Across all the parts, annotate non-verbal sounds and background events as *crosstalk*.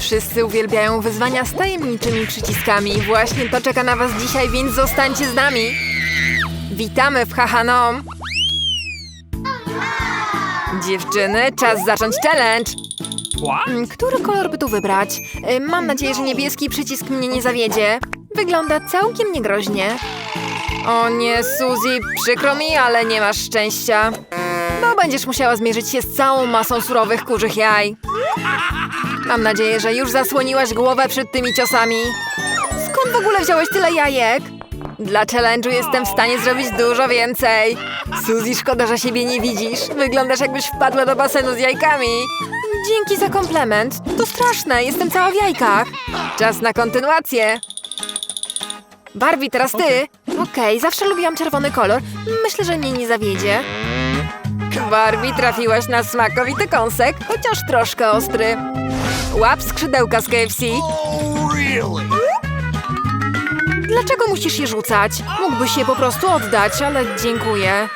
Wszyscy uwielbiają wyzwania z tajemniczymi przyciskami. Właśnie to czeka na was dzisiaj, więc zostańcie z nami. Witamy w Hahanom. Dziewczyny, czas zacząć challenge. Mm, Który kolor by tu wybrać? Y, Mam nadzieję, że niebieski przycisk mnie nie zawiedzie. Wygląda całkiem niegroźnie. O nie, Suzy, przykro mi, ale nie masz szczęścia. Bo będziesz musiała zmierzyć się z całą masą surowych kurzych jaj. *laughs* Mam nadzieję, że już zasłoniłaś głowę przed tymi ciosami. Skąd w ogóle wziąłeś tyle jajek? Dla challenge'u jestem w stanie zrobić dużo więcej. Suzy, szkoda, że siebie nie widzisz. Wyglądasz jakbyś wpadła do basenu z jajkami. Dzięki za komplement. To straszne, jestem cała w jajkach. Czas na kontynuację. Barbie, teraz ty. Okej, zawsze lubiłam czerwony kolor. Myślę, że mnie nie zawiedzie. Barbie, trafiłaś na smakowity kąsek, chociaż troszkę ostry. Łap skrzydełka z KFC. Dlaczego musisz je rzucać? Mógłbyś je po prostu oddać, ale dziękuję.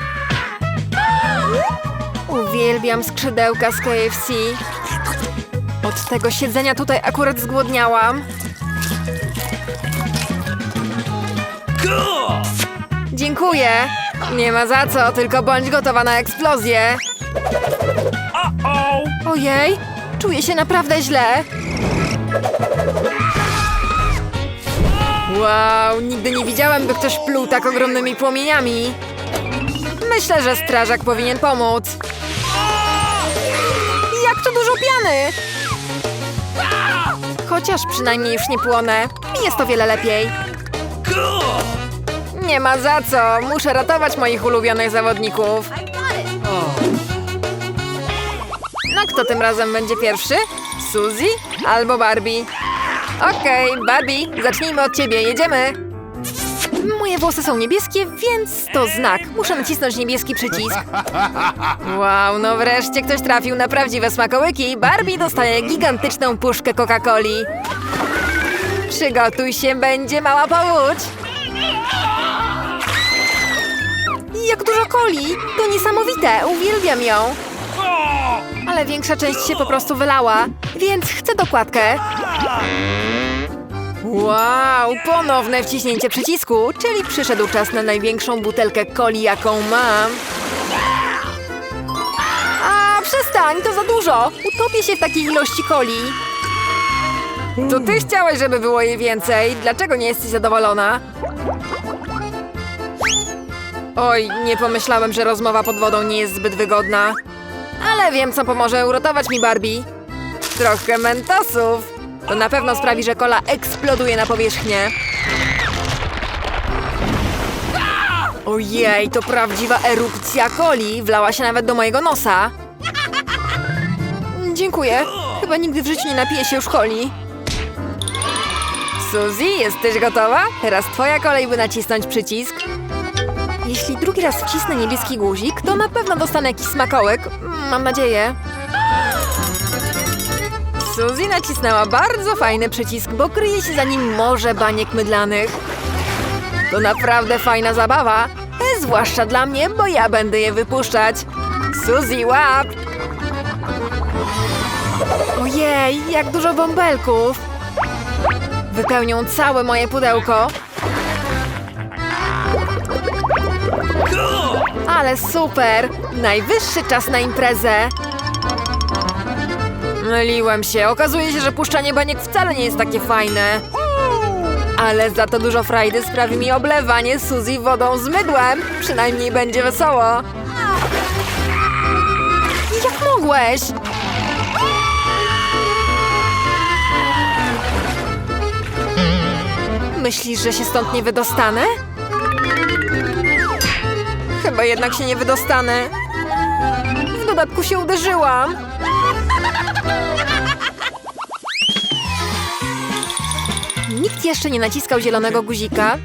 Uwielbiam skrzydełka z KFC. Od tego siedzenia tutaj akurat zgłodniałam. Dziękuję. Nie ma za co, tylko bądź gotowa na eksplozję. Ojej, czuję się naprawdę źle. Wow, nigdy nie widziałem, by ktoś pluł tak ogromnymi płomieniami. Myślę, że strażak powinien pomóc. Jak to dużo piany! Chociaż przynajmniej już nie płonę. Jest o wiele lepiej. Nie ma za co. Muszę ratować moich ulubionych zawodników. No kto tym razem będzie pierwszy? Suzy albo Barbie? Okej, Barbie, zacznijmy od ciebie. Jedziemy. Moje włosy są niebieskie, więc to znak. Muszę nacisnąć niebieski przycisk. Wow, no wreszcie ktoś trafił na prawdziwe smakołyki. Barbie dostaje gigantyczną puszkę Coca-Coli. Przygotuj się, będzie mała powódź. Jak dużo coli! To niesamowite, uwielbiam ją. Ale większa część się po prostu wylała, więc chcę dokładkę. Wow, ponowne wciśnięcie przycisku, czyli przyszedł czas na największą butelkę coli, jaką mam. A, przestań, to za dużo! Utopię się w takiej ilości coli. To ty chciałeś, żeby było jej więcej. Dlaczego nie jesteś zadowolona? Oj, nie pomyślałem, że rozmowa pod wodą nie jest zbyt wygodna. Ale wiem, co pomoże uratować mi Barbie. Trochę mentosów. To na pewno sprawi, że kola eksploduje na powierzchnię. Ojej, to prawdziwa erupcja coli. Wlała się nawet do mojego nosa. Dziękuję. Chyba nigdy w życiu nie napiję się już coli. Suzy, jesteś gotowa? Teraz twoja kolej, by nacisnąć przycisk. Jeśli drugi raz wcisnę niebieski guzik, na pewno dostanę jakiś smakołek. Mam nadzieję. Suzy nacisnęła bardzo fajny przycisk, bo kryje się za nim morze baniek mydlanych. To naprawdę fajna zabawa, e, zwłaszcza dla mnie, bo ja będę je wypuszczać. Suzy, łap! Ojej, jak dużo bąbelków! Wypełnią całe moje pudełko. Ale super! Najwyższy czas na imprezę! Myliłem się. Okazuje się, że puszczanie baniek wcale nie jest takie fajne. Ale za to dużo frajdy sprawi mi oblewanie Suzy wodą z mydłem. Przynajmniej będzie wesoło. Jak mogłeś? Myślisz, że się stąd nie wydostanę? Chyba jednak się nie wydostanę. W dodatku się uderzyłam. Nikt jeszcze nie naciskał zielonego guzika.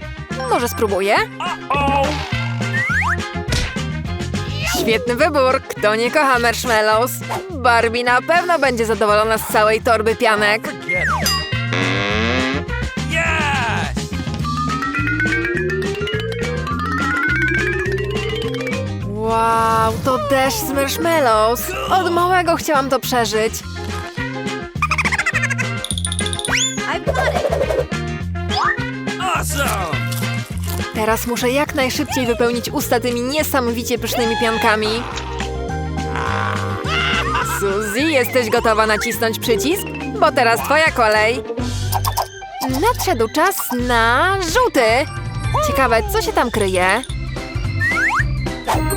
Może spróbuję? Świetny wybór. Kto nie kocha marshmallows? Barbie na pewno będzie zadowolona z całej torby pianek. Wow, to deszcz z marshmallows. Od małego chciałam to przeżyć. Teraz muszę jak najszybciej wypełnić usta tymi niesamowicie pysznymi piankami. Suzy, jesteś gotowa nacisnąć przycisk? Bo teraz twoja kolej. Nadszedł czas na żółty. Ciekawe, co się tam kryje?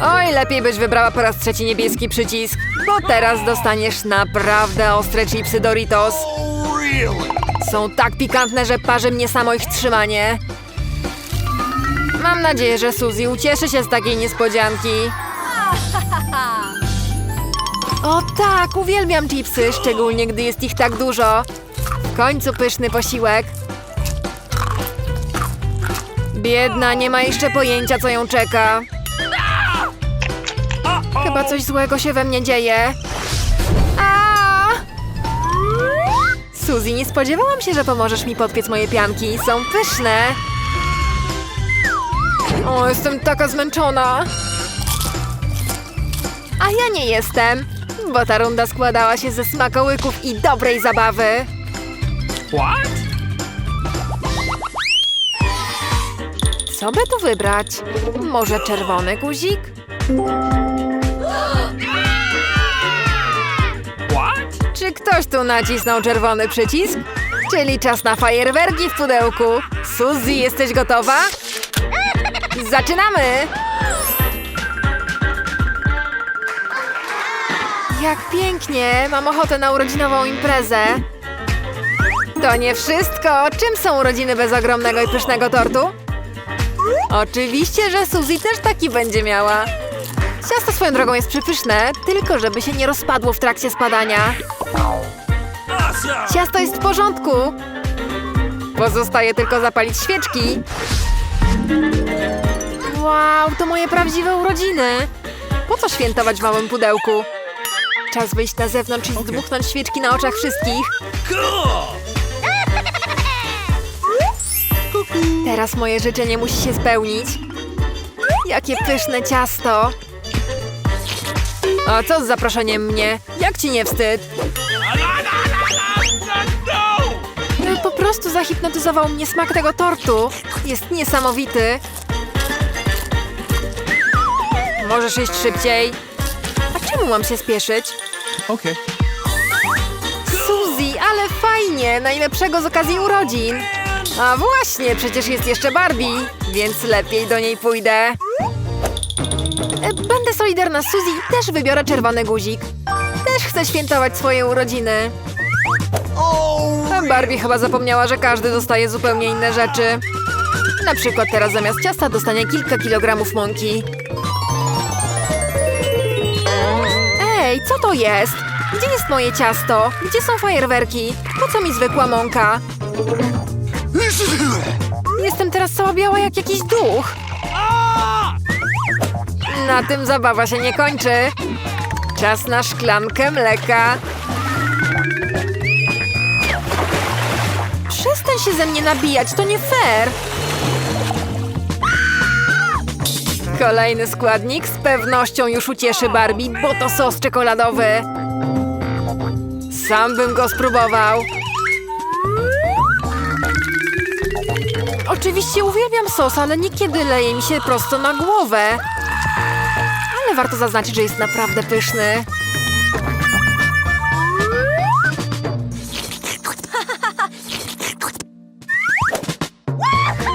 Oj, lepiej byś wybrała po raz trzeci niebieski przycisk, bo teraz dostaniesz naprawdę ostre chipsy Doritos. Są tak pikantne, że parzy mnie samo ich trzymanie. Mam nadzieję, że Suzy ucieszy się z takiej niespodzianki. O tak, uwielbiam chipsy, szczególnie gdy jest ich tak dużo. W końcu pyszny posiłek. Biedna, nie ma jeszcze pojęcia, co ją czeka. Chyba coś złego się we mnie dzieje. A! Suzy, nie spodziewałam się, że pomożesz mi podpiec moje pianki. Są pyszne. O, jestem taka zmęczona. A ja nie jestem, bo ta runda składała się ze smakołyków i dobrej zabawy. What? Co by tu wybrać? Może czerwony guzik? Czy ktoś tu nacisnął czerwony przycisk? Czyli czas na fajerwerki w pudełku. Suzy, jesteś gotowa? Zaczynamy! Jak pięknie! Mam ochotę na urodzinową imprezę. To nie wszystko. Czym są urodziny bez ogromnego i pysznego tortu? Oczywiście, że Suzy też taki będzie miała. Ciasto swoją drogą jest przepyszne, tylko żeby się nie rozpadło w trakcie spadania. Ciasto jest w porządku. Pozostaje tylko zapalić świeczki. Wow, to moje prawdziwe urodziny. Po co świętować w małym pudełku? Czas wyjść na zewnątrz i zdmuchnąć świeczki na oczach wszystkich. Teraz moje życzenie musi się spełnić. Jakie pyszne ciasto. A co z zaproszeniem mnie? Jak ci nie wstyd? No! Po prostu zahipnotyzował mnie smak tego tortu. Jest niesamowity. Możesz iść szybciej. A czemu mam się spieszyć? Okay. Suzy, ale fajnie! Najlepszego z okazji urodzin. A właśnie, przecież jest jeszcze Barbie, więc lepiej do niej pójdę. Będę solidarna z Suzy też wybiorę czerwony guzik. Też chcę świętować swoje urodziny. A Barbie chyba zapomniała, że każdy dostaje zupełnie inne rzeczy. Na przykład teraz zamiast ciasta dostanie kilka kilogramów mąki. Ej, co to jest? Gdzie jest moje ciasto? Gdzie są fajerwerki? Po co mi zwykła mąka? Jestem teraz cała biała jak jakiś duch. Na tym zabawa się nie kończy. Czas na szklankę mleka. Przestań się ze mnie nabijać, to nie fair. Kolejny składnik z pewnością już ucieszy Barbie, bo to sos czekoladowy. Sam bym go spróbował. Oczywiście uwielbiam sos, ale niekiedy leje mi się prosto na głowę. Ale warto zaznaczyć, że jest naprawdę pyszny.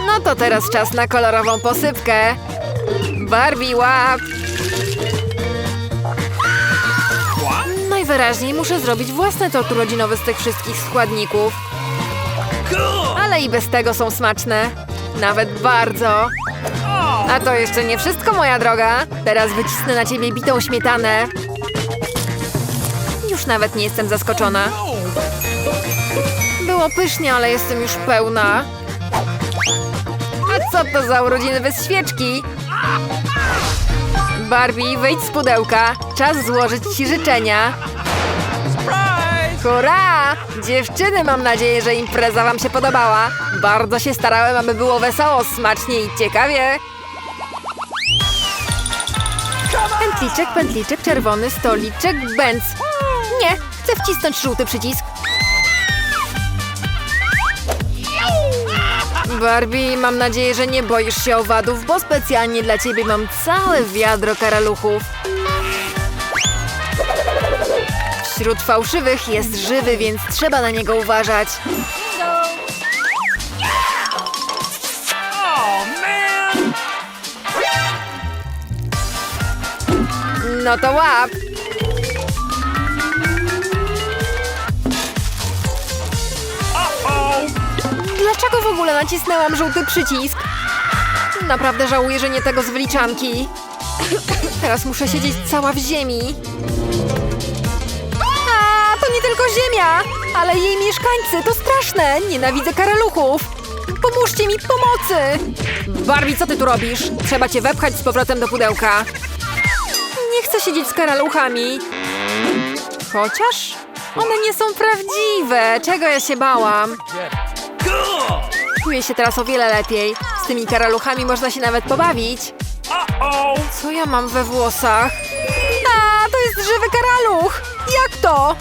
No to teraz czas na kolorową posypkę. Barbie łap! Najwyraźniej muszę zrobić własny tort urodzinowy z tych wszystkich składników. Ale i bez tego są smaczne. Nawet bardzo. A to jeszcze nie wszystko, moja droga. Teraz wycisnę na ciebie bitą śmietanę. Już nawet nie jestem zaskoczona. Było pysznie, ale jestem już pełna. A co to za urodziny bez świeczki? Barbie, wyjdź z pudełka. Czas złożyć ci życzenia. Hurra! Dziewczyny, mam nadzieję, że impreza wam się podobała. Bardzo się starałem, aby było wesoło, smacznie i ciekawie. Pętliczek, pętliczek, czerwony stoliczek, bęc. Nie, chcę wcisnąć żółty przycisk. Barbie, mam nadzieję, że nie boisz się owadów, bo specjalnie dla ciebie mam całe wiadro karaluchów. Wśród fałszywych jest żywy, więc trzeba na niego uważać. No to łap! Dlaczego w ogóle nacisnęłam żółty przycisk? Naprawdę żałuję, że nie tego z wyliczanki. *coughs* Teraz muszę siedzieć cała w ziemi. A, to nie tylko ziemia, ale jej mieszkańcy. To straszne. Nienawidzę karaluchów. Pomóżcie mi pomocy. Barbie, co ty tu robisz? Trzeba cię wepchać z powrotem do pudełka. Nie chcę siedzieć z karaluchami. Chociaż one nie są prawdziwe. Czego ja się bałam? Czuję się teraz o wiele lepiej. Z tymi karaluchami można się nawet pobawić. Co ja mam we włosach? A, to jest żywy karaluch! Jak to?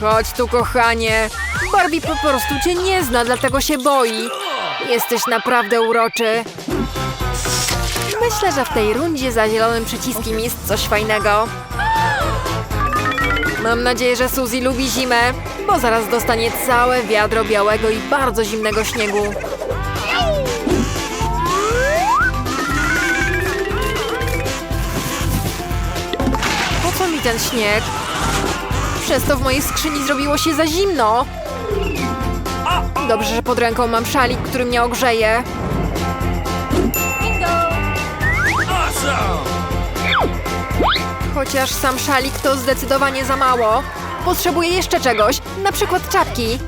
Chodź tu, kochanie. Barbie po prostu cię nie zna, dlatego się boi. Jesteś naprawdę uroczy. Myślę, że w tej rundzie za zielonym przyciskiem jest coś fajnego. Mam nadzieję, że Suzy lubi zimę, bo zaraz dostanie całe wiadro białego i bardzo zimnego śniegu. Po co mi ten śnieg? Przez to w mojej skrzyni zrobiło się za zimno. Dobrze, że pod ręką mam szalik, który mnie ogrzeje. Chociaż sam szalik to zdecydowanie za mało. Potrzebuję jeszcze czegoś, na przykład czapki.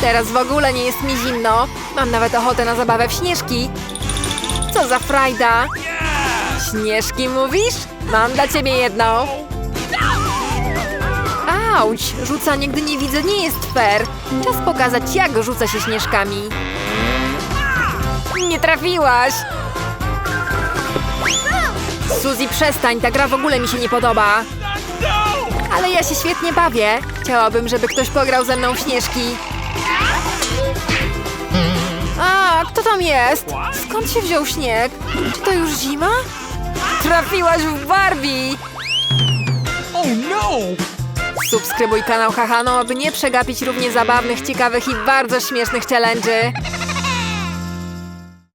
Teraz w ogóle nie jest mi zimno. Mam nawet ochotę na zabawę w śnieżki. Co za frajda. Śnieżki mówisz? Mam dla ciebie jedną. Auć, rzucanie gdy nie widzę nie jest fair. Czas pokazać jak rzuca się śnieżkami. Nie trafiłaś. Suzy, przestań, ta gra w ogóle mi się nie podoba. Ale ja się świetnie bawię. Chciałabym, żeby ktoś pograł ze mną w śnieżki. A, kto tam jest? Skąd się wziął śnieg? Czy to już zima? Trafiłaś w Barbie! Oh no! Subskrybuj kanał Hahano, aby nie przegapić równie zabawnych, ciekawych i bardzo śmiesznych challenge'y.